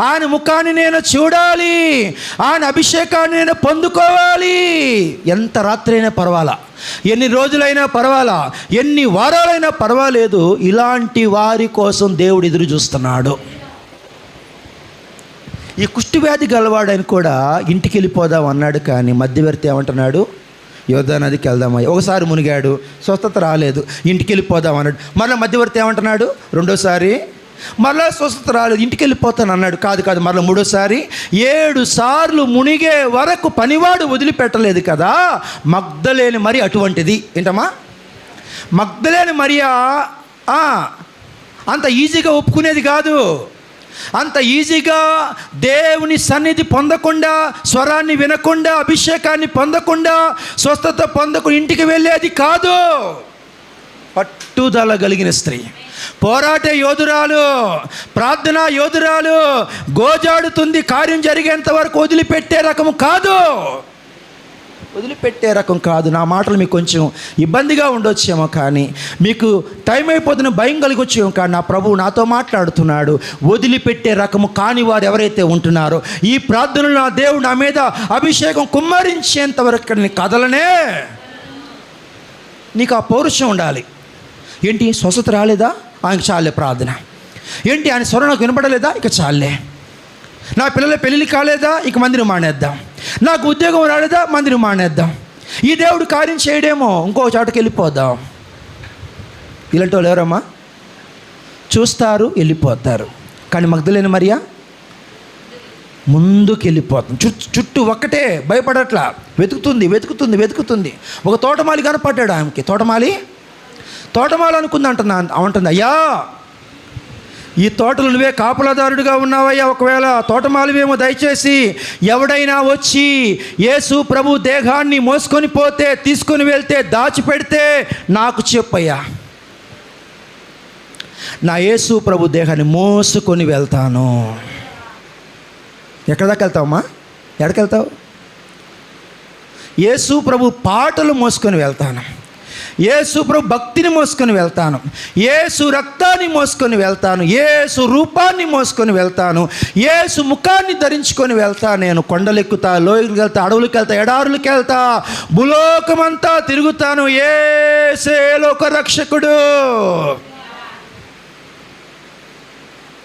ఆయన ముఖాన్ని నేను చూడాలి. ఆయన అభిషేకాన్ని నేను పొందుకోవాలి. ఎంత రాత్రి అయినా పర్వాలా? ఎన్ని రోజులైనా పర్వాలా? ఎన్ని వారాలైనా పర్వాలేదు. ఇలాంటి వారి కోసం దేవుడు ఎదురు చూస్తున్నాడు. ఈ కుష్టివ్యాధి గలవాడని కూడా ఇంటికి వెళ్ళిపోదాం అన్నాడు కానీ మధ్యవర్తి ఏమంటున్నాడు? యోధా నదికి వెళ్దామయ్య ఒకసారి మునిగాడు. స్వస్థత రాలేదు. ఇంటికి వెళ్ళిపోదాం అన్నాడు. మరలా మధ్యవర్తి ఏమంటున్నాడు? రెండోసారి మరలా స్వస్థత రాలేదు ఇంటికి వెళ్ళిపోతాను అన్నాడు. కాదు కాదు మరలా మూడోసారి ఏడు సార్లు మునిగే వరకు పనివాడు వదిలిపెట్టలేదు కదా మగ్ధలేని మరి అటువంటిది. ఏంటమ్మా? మగ్ధలేని మరియా అంత ఈజీగా ఒప్పుకునేది కాదు. అంత ఈజీగా దేవుని సన్నిధి పొందకుండా స్వరాన్ని వినకుండా అభిషేకాన్ని పొందకుండా స్వస్థత పొందకుండా ఇంటికి వెళ్ళేది కాదు. పట్టుదల కలిగిన స్త్రీ. పోరాట యోధురాలు ప్రార్థన యోధురాలు గోజాడుతుంది కార్యం జరిగేంత వరకు వదిలిపెట్టే రకం కాదు. వదిలిపెట్టే రకం కాదు. నా మాటలు మీకు కొంచెం ఇబ్బందిగా ఉండొచ్చేమో కానీ మీకు టైం అయిపోతున్న భయం కలిగొచ్చేమో కానీ నా ప్రభువు నాతో మాట్లాడుతున్నాడు. వదిలిపెట్టే రకము కాని వారు ఎవరైతే ఉంటున్నారో ఈ ప్రార్థనలు నా దేవుడు నా మీద అభిషేకం కుమ్మరించేంత వరకు కదలనే. నీకు ఆ పౌరుషం ఉండాలి. ఏంటి స్వస్థత రాలేదా? ఆయనకు చాలే ప్రార్థన. ఏంటి ఆయన స్వరం నాకు వినపడలేదా? ఇక చాలే. నా పిల్లల పెళ్ళిళ్ళు కాలేదా? ఇక మందిని మానేద్దాం. నాకు ఉద్యోగం రాలేదా? మందిని మానేద్దాం. ఈ దేవుడు కార్యం చేయడేమో. ఇంకో చోటకి వెళ్ళిపోదాం. ఇలాంటి వాళ్ళు ఎవరమ్మా? చూస్తారు వెళ్ళిపోతారు. కానీ మగ్ధులేని మరియా? ముందుకు వెళ్ళిపోతుంది చుట్టూ చుట్టూ ఒక్కటే భయపడట్లా. వెతుకుతుంది వెతుకుతుంది వెతుకుతుంది. ఒక తోటమాలి కనపడ్డాడు ఆమెకి తోటమాలి? తోటమాలు అనుకుంది అంటున్నా అంటుంది అయ్యా ఈ తోటలు నువ్వే కాపలాదారుడిగా ఉన్నావయ్యా ఒకవేళ తోటమాలివేమో దయచేసి ఎవడైనా వచ్చి యేసు ప్రభు దేహాన్ని మోసుకొని పోతే తీసుకొని వెళ్తే దాచిపెడితే నాకు చెప్పయ్యా. నా యేసు ప్రభు దేహాన్ని మోసుకొని వెళ్తాను. ఎక్కడ దాకా వెళ్తావమ్మా? ఎక్కడికి వెళ్తావు? యేసు ప్రభు పాటలు మోసుకొని వెళ్తాను. ఏసుప్రభు భక్తిని మోసుకొని వెళ్తాను. ఏసు రక్తాన్ని మోసుకొని వెళ్తాను. ఏసు రూపాన్ని మోసుకొని వెళ్తాను. ఏసు ముఖాన్ని ధరించుకొని వెళ్తా. నేను కొండలెక్కుతా లోయలకు వెళ్తా అడవులకు వెళ్తా ఎడారులకు వెళ్తా భూలోకమంతా తిరుగుతాను. ఏసేలోక రక్షకుడు